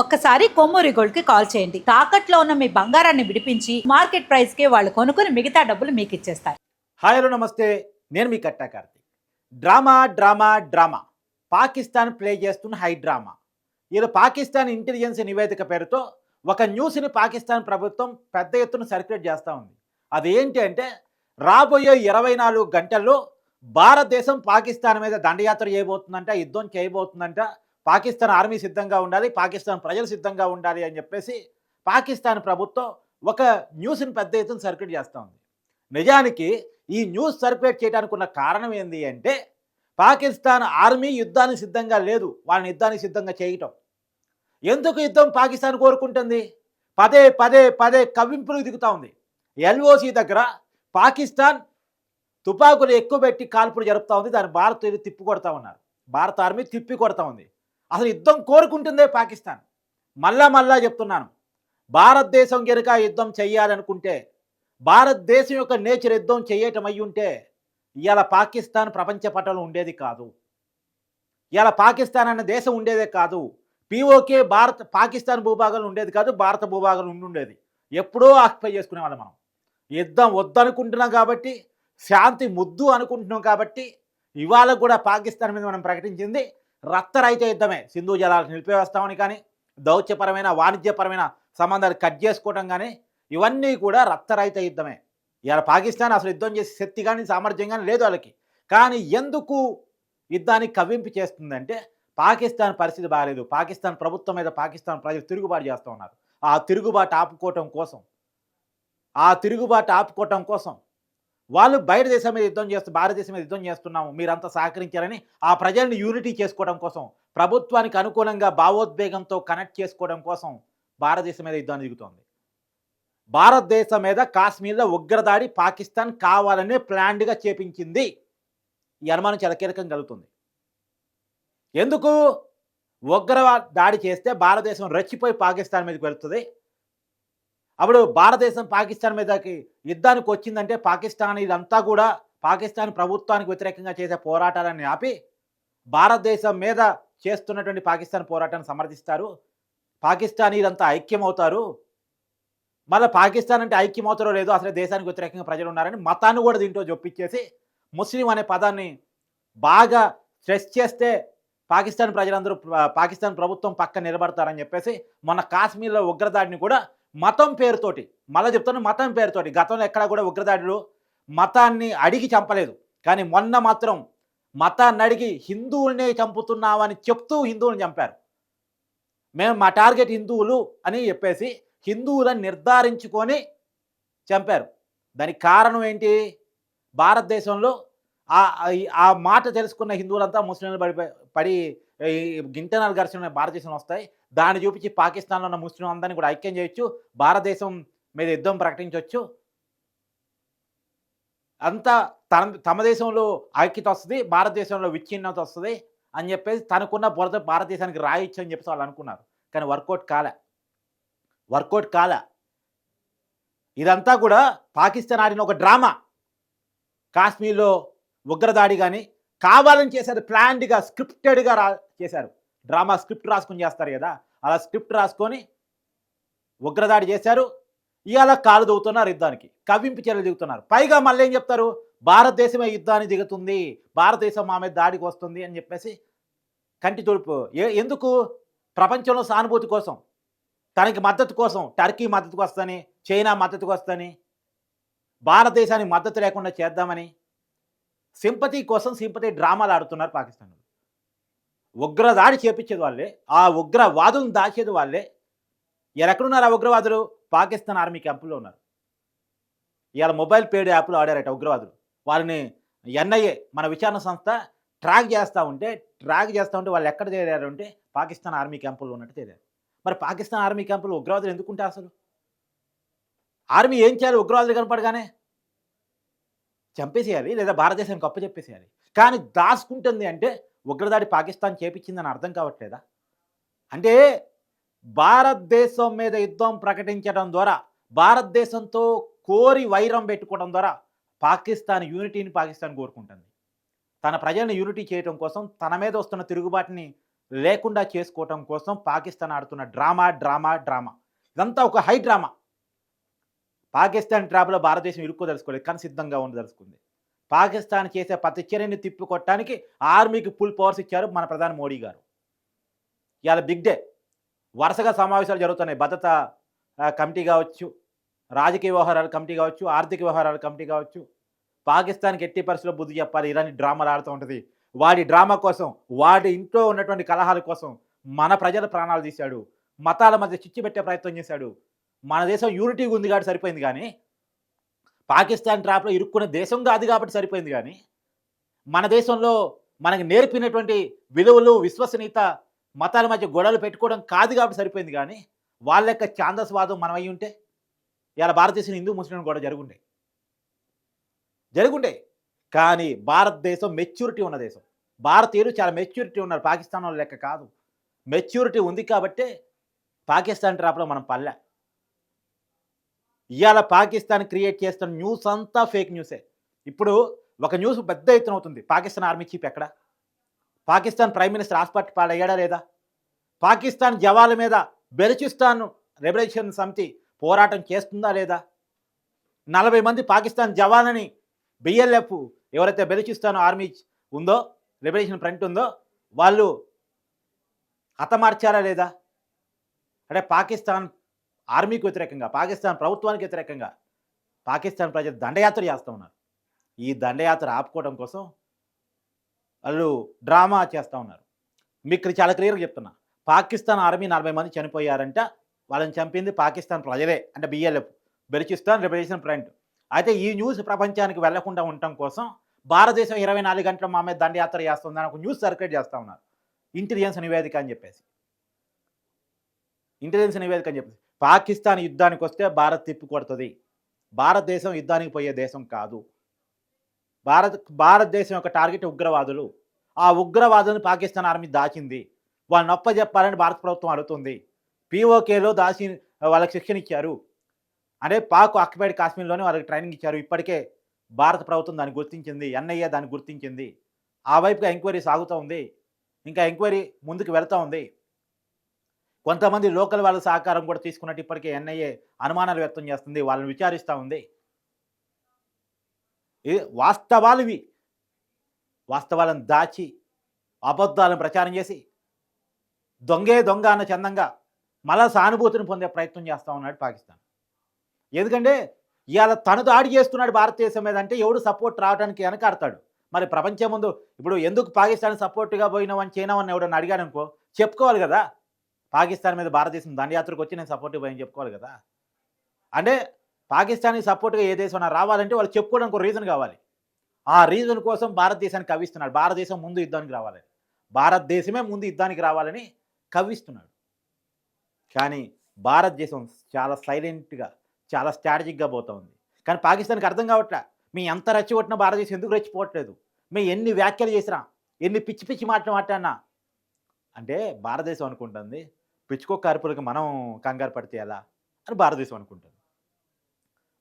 ఒక్కసారి కొమ్మూరి గోల్డ్కి కాల్ చేయండి. తాకట్లో ఉన్న మీ బంగారాన్ని విడిపించి మార్కెట్ ప్రైస్కి వాళ్ళు కొనుక్కుని మిగతా డబ్బులు మీకు ఇచ్చేస్తారు. హాయ్ హలో నమస్తే. నేను మీ Katta Karthik. Drama drama drama. Pakistan play చేస్తున్న హై డ్రామా. ఇది పాకిస్తాన్ ఇంటెలిజెన్స్ నివేదిక పేరుతో ఒక న్యూస్ని పాకిస్తాన్ ప్రభుత్వం పెద్ద ఎత్తున సర్క్యులేట్ చేస్తూ ఉంది. అదేంటి అంటే రాబోయే ఇరవై నాలుగు గంటల్లో భారతదేశం పాకిస్తాన్ మీద దండయాత్ర చేయబోతుందంట యుద్ధం చేయబోతుందంట. పాకిస్తాన్ ఆర్మీ సిద్ధంగా ఉండాలి పాకిస్తాన్ ప్రజలు సిద్ధంగా ఉండాలి అని చెప్పేసి పాకిస్తాన్ ప్రభుత్వం ఒక న్యూస్ని పెద్ద ఎత్తున సర్క్యులేట్ చేస్తూ ఉంది నిజానికి ఈ న్యూస్ సర్క్యులేట్ చేయడానికి ఉన్న కారణం ఏంది అంటే పాకిస్తాన్ ఆర్మీ యుద్ధానికి సిద్ధంగా లేదు వాళ్ళని యుద్ధానికి సిద్ధంగా చేయటం. ఎందుకు యుద్ధం పాకిస్తాన్ కోరుకుంటుంది? పదే పదే పదే కవ్వింపులు దిగుతూ ఉంది. ఎల్ఓసి దగ్గర పాకిస్తాన్ తుపాకులు ఎక్కువ పెట్టి కాల్పులు జరుపుతూ ఉంది దాన్ని భారత్ తిప్పి కొడతా ఉన్నారు. భారత ఆర్మీ తిప్పి కొడతా ఉంది. అసలు యుద్ధం కోరుకుంటుందే పాకిస్తాన్. మళ్ళా మళ్ళా చెప్తున్నాను. భారతదేశం కనుక యుద్ధం చేయాలనుకుంటే భారతదేశం యొక్క నేచర్ యుద్ధం చేయటం అయి ఉంటే ఇవాళ పాకిస్తాన్ ప్రపంచ పటంలో ఉండేది కాదు. ఇవాళ పాకిస్తాన్ అనే దేశం ఉండేదే కాదు. పీఓకే భారత్ పాకిస్తాన్ భూభాగంలో ఉండేది కాదు భారత భూభాగంలో ఉండుండేది ఎప్పుడో ఆక్యుపై చేసుకునే వాళ్ళం మనం. యుద్ధం వద్దనుకుంటున్నాం కాబట్టి శాంతి ముద్దు అనుకుంటున్నాం కాబట్టి ఇవాళ కూడా పాకిస్తాన్ మీద మనం ప్రకటించింది రక్తరహిత యుద్ధమే. సింధు జలాలు నిలిపివేస్తామని కానీ దౌత్యపరమైన వాణిజ్యపరమైన సంబంధాలు కట్ చేసుకోవటం కానీ ఇవన్నీ కూడా రక్తరహిత యుద్ధమే. ఇవాళ పాకిస్తాన్ అసలు యుద్ధం చేసే శక్తి కానీ సామర్థ్యం కానీ లేదు వాళ్ళకి. కానీ ఎందుకు యుద్ధాన్ని కవ్వింపు చేస్తుందంటే పాకిస్తాన్ పరిస్థితి బాగాలేదు. పాకిస్తాన్ ప్రభుత్వం మీద పాకిస్తాన్ ప్రజలు తిరుగుబాటు చేస్తూ ఉన్నారు. ఆ తిరుగుబాటు ఆపుకోవటం కోసం. ఆ తిరుగుబాటు ఆపుకోవటం కోసం వాళ్ళు బయట దేశం మీద యుద్ధం చేస్తూ భారతదేశం మీద యుద్ధం చేస్తున్నాము మీరంతా సహకరించారని ఆ ప్రజల్ని యూనిటీ చేసుకోవడం కోసం ప్రభుత్వానికి అనుకూలంగా భావోద్వేగంతో కనెక్ట్ చేసుకోవడం కోసం భారతదేశం మీద యుద్ధం దిగుతోంది. భారతదేశం మీద కాశ్మీర్లో ఉగ్రదాడి పాకిస్తాన్ కావాలనే ప్లాన్డ్గా చేపించింది. ఈ అనుమానం చాలా కీలకం కలుగుతుంది. ఎందుకు? ఉగ్రవా దాడి చేస్తే భారతదేశం రెచ్చిపోయి పాకిస్తాన్ మీదకి వెళుతుంది. అప్పుడు భారతదేశం పాకిస్తాన్ మీదకి యుద్ధానికి వచ్చిందంటే పాకిస్తాన్ ఇదంతా కూడా పాకిస్తాన్ ప్రభుత్వానికి వ్యతిరేకంగా చేసే పోరాటాలని ఆపి భారతదేశం మీద చేస్తున్నటువంటి పాకిస్తాన్ పోరాటాన్ని సమర్థిస్తారు. పాకిస్తాన్ ఇదంతా ఐక్యమవుతారు. మళ్ళీ పాకిస్తాన్ అంటే ఐక్యమవుతారో లేదో అసలు దేశానికి వ్యతిరేకంగా ప్రజలు ఉన్నారని మతాన్ని కూడా దీంట్లో జొప్పించేసి ముస్లిం అనే పదాన్ని బాగా స్ట్రెస్ చేస్తే పాకిస్తాన్ ప్రజలందరూ పాకిస్తాన్ ప్రభుత్వం పక్క నిలబడతారని చెప్పేసి మొన్న కాశ్మీర్లో ఉగ్రదాడిని కూడా మతం పేరుతోటి మళ్ళీ చెప్తాను మతం పేరుతోటి గతంలో ఎక్కడ కూడా ఉగ్రదాడులు మతాన్ని అడిగి చంపలేదు. కానీ మొన్న మాత్రం మతాన్ని అడిగి హిందువులనే చంపుతున్నామని చెప్తూ హిందువులను చంపారు. మేము మా టార్గెట్ హిందువులు అని చెప్పేసి హిందువులను నిర్ధారించుకొని చంపారు. దానికి కారణం ఏంటి? భారతదేశంలో ఆ ఆ మాట తెలుసుకున్న హిందువులంతా ముస్లింలు పడి పడి ఈ ఘర్షణ భారతదేశంలో వస్తాయి. దాన్ని చూపించి పాకిస్తాన్లో ఉన్న ముస్లిం అందరినీ కూడా ఐక్యం చేయొచ్చు. భారతదేశం మీద యుద్ధం ప్రకటించవచ్చు అంతా తన తమ దేశంలో ఐక్యత వస్తుంది భారతదేశంలో విచ్ఛిన్నత వస్తుంది అని చెప్పేసి తనకున్న బురద భారతదేశానికి రాయొచ్చు అని చెప్పేసి వాళ్ళు అనుకున్నారు. కానీ వర్కౌట్ కాలే. వర్కౌట్ కాలే. ఇదంతా కూడా పాకిస్తాన్ ఆడిన ఒక డ్రామా. కాశ్మీర్లో ఉగ్రదాడి కానీ కావాలని చేశారు ప్లాన్డ్గా స్క్రిప్టెడ్గా రా చేశారు. డ్రామా స్క్రిప్ట్ రాసుకొని చేస్తారు కదా అలా స్క్రిప్ట్ రాసుకొని ఉగ్రదాడి చేశారు. ఇవాళ కాలు దిగుతున్నారు యుద్ధానికి కవ్వింపు చర్యలు దిగుతున్నారు. పైగా మళ్ళీ ఏం చెప్తారు? భారతదేశమే యుద్ధాన్ని దిగుతుంది భారతదేశం మా మీద దాడికి వస్తుంది అని చెప్పేసి కంటి తుడుపు. ఎందుకు? ప్రపంచంలో సానుభూతి కోసం. తనకి మద్దతు కోసం టర్కీ మద్దతుకు వస్తుందని చైనా మద్దతుకు వస్తుందని భారతదేశానికి మద్దతు లేకుండా చేద్దామని. సింపతి కోసం సింపతి డ్రామాలు ఆడుతున్నారు పాకిస్తాన్ ఉగ్రదాడి చేపించేది వాళ్ళే. ఆ ఉగ్రవాదులను దాచేది వాళ్ళే. ఎక్కడున్నారు ఆ ఉగ్రవాదులు? పాకిస్తాన్ ఆర్మీ క్యాంపుల్లో ఉన్నారు. ఇవాళ మొబైల్ పేడ్ యాప్లో ఆడారట ఉగ్రవాదులు. వాళ్ళని ఎన్ఐఏ మన విచారణ సంస్థ ట్రాక్ చేస్తూ ఉంటే ట్రాక్ చేస్తూ ఉంటే వాళ్ళు ఎక్కడ చేరారు అంటే పాకిస్తాన్ ఆర్మీ క్యాంపుల్లో ఉన్నట్టు చేరారు మరి పాకిస్తాన్ ఆర్మీ క్యాంపులు ఉగ్రవాదులు ఎందుకుంటే అసలు? ఆర్మీ ఏం చేయాలి? ఉగ్రవాదులు కనపడగానే చంపేసేయాలి లేదా భారతదేశానికి అప్పు చెప్పేసేయాలి. కానీ దాచుకుంటుంది అంటే ఉగ్రదాడి పాకిస్తాన్ చేపించిందని అర్థం కావట్లేదా? అంటే భారతదేశం మీద యుద్ధం ప్రకటించడం ద్వారా భారతదేశంతో కోరి వైరం పెట్టుకోవడం ద్వారా పాకిస్తాన్ యూనిటీని పాకిస్తాన్ కోరుకుంటుంది. తన ప్రజల్ని యూనిటీ చేయడం కోసం తన మీద వస్తున్న తిరుగుబాటుని లేకుండా చేసుకోవటం కోసం పాకిస్తాన్ ఆడుతున్న డ్రామా డ్రామా డ్రామా. ఇదంతా ఒక హై డ్రామా. పాకిస్తాన్ ట్రాప్లో భారతదేశం ఇరుక్కో తెలుసుకోలేదు కానీ సిద్ధంగా ఉండదలుచుకుంది పాకిస్తాన్ చేసే ప్రతి చర్యని తిప్పికొట్టడానికి ఆర్మీకి ఫుల్ పవర్స్ ఇచ్చారు మన ప్రధాని మోడీ గారు. ఇవాళ బిగ్ డే. వరుసగా సమావేశాలు జరుగుతున్నాయి. భద్రత కమిటీ కావచ్చు రాజకీయ వ్యవహారాల కమిటీ కావచ్చు ఆర్థిక వ్యవహారాల కమిటీ కావచ్చు. పాకిస్తాన్కి ఎట్టి పరిస్థితుల్లో బుద్ధి చెప్పాలి. ఇలాంటి డ్రామాలు ఆడుతూ ఉంటుంది. వాడి డ్రామా కోసం వాడి ఇంట్లో ఉన్నటువంటి కలహాల కోసం మన ప్రజల ప్రాణాలు తీశాడు. మతాల మధ్య చిచ్చి పెట్టే ప్రయత్నం చేశాడు. మన దేశం యూనిటీ ఉంది కాబట్టి సరిపోయింది కానీ పాకిస్తాన్ ట్రాప్లో ఇరుక్కునే దేశం కాదు కాబట్టి సరిపోయింది కానీ మన దేశంలో మనకి నేర్పినటువంటి విలువలు విశ్వసనీయత మతాల మధ్య గొడవలు పెట్టుకోవడం కాదు కాబట్టి సరిపోయింది కానీ వాళ్ళ యొక్క ఛాందస్వాదం మనం అయి ఉంటే ఇలా భారతదేశం హిందూ ముస్లిం కూడా జరుగుండే. జరుగుండే. కానీ భారతదేశం మెచ్యూరిటీ ఉన్న దేశం. భారతీయులు చాలా మెచ్యూరిటీ ఉన్నారు. పాకిస్తాన్ వాళ్ళ లెక్క కాదు. మెచ్యూరిటీ ఉంది కాబట్టే పాకిస్తాన్ ట్రాప్లో మనం పల్లె ఇవాళ పాకిస్తాన్ క్రియేట్ చేస్తున్న న్యూస్ అంతా ఫేక్ న్యూసే. ఇప్పుడు ఒక న్యూస్ పెద్ద ఎత్తున అవుతుంది. పాకిస్తాన్ ఆర్మీ చీఫ్ ఎక్కడ? పాకిస్తాన్ ప్రైమ్ మినిస్టర్ హాస్పిటల్ పాడయ్యాడా లేదా? పాకిస్తాన్ జవాల మీద బెలుచిస్తాన్ రెబరేషన్ సమితి పోరాటం చేస్తుందా లేదా? నలభై మంది పాకిస్తాన్ జవాన్లని బిఎల్ఎఫ్ ఎవరైతే బెలుచిస్తాన్ ఆర్మీ ఉందో లిబరేషన్ ఫ్రంట్ ఉందో వాళ్ళు హతమార్చారా లేదా? అంటే పాకిస్తాన్ ఆర్మీకి వ్యతిరేకంగా పాకిస్తాన్ ప్రభుత్వానికి వ్యతిరేకంగా పాకిస్తాన్ ప్రజలు దండయాత్ర చేస్తూ ఉన్నారు. ఈ దండయాత్ర ఆపుకోవడం కోసం వాళ్ళు డ్రామా చేస్తూ ఉన్నారు. మీకు చాలా క్లియర్గా చెప్తున్నా. పాకిస్తాన్ ఆర్మీ నలభై మంది చనిపోయారంట. వాళ్ళని చంపింది పాకిస్తాన్ ప్రజలే అంటే బిఎల్ఎఫ్. బెలిచిస్తాన్ రిపరేషన్ ఫ్రంట్. అయితే ఈ న్యూస్ ప్రపంచానికి వెళ్ళకుండా ఉండటం కోసం భారతదేశం ఇరవై నాలుగు గంటల మా మీద దండయాత్ర చేస్తుందని ఒక న్యూస్ సర్క్యులేట్ చేస్తూ ఉన్నారు. ఇంటెలిజెన్స్ నివేదిక అని చెప్పేసి. ఇంటెలిజెన్స్ నివేదిక అని చెప్పేసి. పాకిస్తాన్ యుద్ధానికి వస్తే భారత్ తిప్పి కొడుతుంది భారతదేశం యుద్ధానికి పోయే దేశం కాదు. భారత్ భారతదేశం యొక్క టార్గెట్ ఉగ్రవాదులు. ఆ ఉగ్రవాదులను పాకిస్తాన్ ఆర్మీ దాచింది. వాళ్ళని నొప్ప చెప్పాలని భారత ప్రభుత్వం అడుగుతుంది. పీఓకేలో దాచి వాళ్ళకి శిక్షణ ఇచ్చారు. అంటే పాక్ ఆక్యుపైడ్ కాశ్మీర్లోనే వాళ్ళకి ట్రైనింగ్ ఇచ్చారు. ఇప్పటికే భారత ప్రభుత్వం దాన్ని గుర్తించింది. ఎన్ఐఏ దాన్ని గుర్తించింది. ఆ వైపుగా ఎంక్వైరీ సాగుతూ ఉంది. ఇంకా ఎంక్వైరీ ముందుకు వెళ్తూ ఉంది. కొంతమంది లోకల్ వాళ్ళ సహకారం కూడా తీసుకున్నట్టు ఇప్పటికే ఎన్ఐఏ అనుమానాలు వ్యక్తం చేస్తుంది. వాళ్ళని విచారిస్తూ ఉంది. ఇది వాస్తవాలు ఇవి వాస్తవాలను దాచి అబద్ధాలను ప్రచారం చేసి దొంగే దొంగ అన్న చందంగా మళ్ళా సానుభూతిని పొందే ప్రయత్నం చేస్తూ ఉన్నాడు పాకిస్తాన్. ఎందుకంటే ఇవాళ తను దాడి చేస్తున్నాడు భారతదేశం మీద అంటే ఎవడు సపోర్ట్ రావడానికి వెనకాడతాడు. మరి ప్రపంచం ముందు ఇప్పుడు ఎందుకు పాకిస్తాన్ సపోర్ట్గా పోయినావని చైనావని ఎవడన్నా అడిగాడనుకో చెప్పుకోవాలి కదా. పాకిస్తాన్ మీద భారతదేశం దండయాత్రకు వచ్చి నేను సపోర్ట్ అని చెప్పుకోవాలి కదా. అంటే పాకిస్తాన్కి సపోర్ట్గా ఏ దేశం రావాలంటే వాళ్ళు చెప్పుకోవడానికి ఒక రీజన్ కావాలి. ఆ రీజన్ కోసం భారతదేశాన్ని కవిస్తున్నాడు భారతదేశం ముందు యుద్ధానికి రావాలని భారతదేశమే ముందు యుద్ధానికి రావాలని కవిస్తున్నాడు కానీ భారతదేశం చాలా సైలెంట్గా చాలా స్ట్రాటజిక్గా పోతూ ఉంది. కానీ పాకిస్తాన్కి అర్థం కావట్లే? మీ ఎంత రెచ్చగొట్టినా భారతదేశం ఎందుకు రెచ్చిపోవట్లేదు? మీ ఎన్ని వ్యాఖ్యలు చేసినా ఎన్ని పిచ్చి పిచ్చి మాటలు మాట్లాడినా. అంటే భారతదేశం అనుకుంటుంది పిచ్చుకో కార్పులకు మనం కంగారు పడితే ఎలా? అని భారతదేశం అనుకుంటుంది.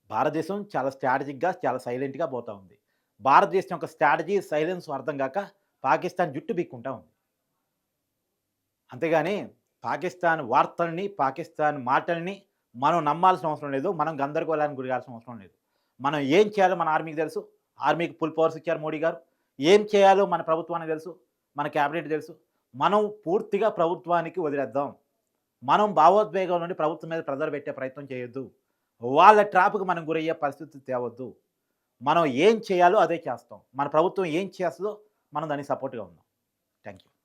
భారతదేశం చాలా స్ట్రాటజిక్గా చాలా సైలెంట్గా పోతా ఉంది. భారతదేశం యొక్క స్ట్రాటజీ సైలెన్స్ అర్థం కాక పాకిస్తాన్ జుట్టు బిక్కుంటా ఉంది. అంతేగాని పాకిస్తాన్ వార్తల్ని పాకిస్తాన్ మాటల్ని మనం నమ్మాల్సిన అవసరం లేదు. మనం గందరగోళానికి గురిగాల్సిన అవసరం లేదు. మనం ఏం చేయాలో మన ఆర్మీకి తెలుసు. ఆర్మీకి ఫుల్ పవర్స్ ఇచ్చారు మోడీ గారు. ఏం చేయాలో మన ప్రభుత్వానికి తెలుసు. మన క్యాబినెట్ తెలుసు. మనం పూర్తిగా ప్రభుత్వానికి వదిలేద్దాం. మనం భావోద్వేగం నుండి ప్రభుత్వం మీద ప్రెజర్ పెట్టే ప్రయత్నం చేయొద్దు. వాళ్ళ ట్రాప్కి మనం గురయ్యే పరిస్థితి తేవద్దు. మనం ఏం చేయాలో అదే చేస్తాం. మన ప్రభుత్వం ఏం చేస్తుందో మనం దానికి సపోర్ట్గా ఉందాం. Thank you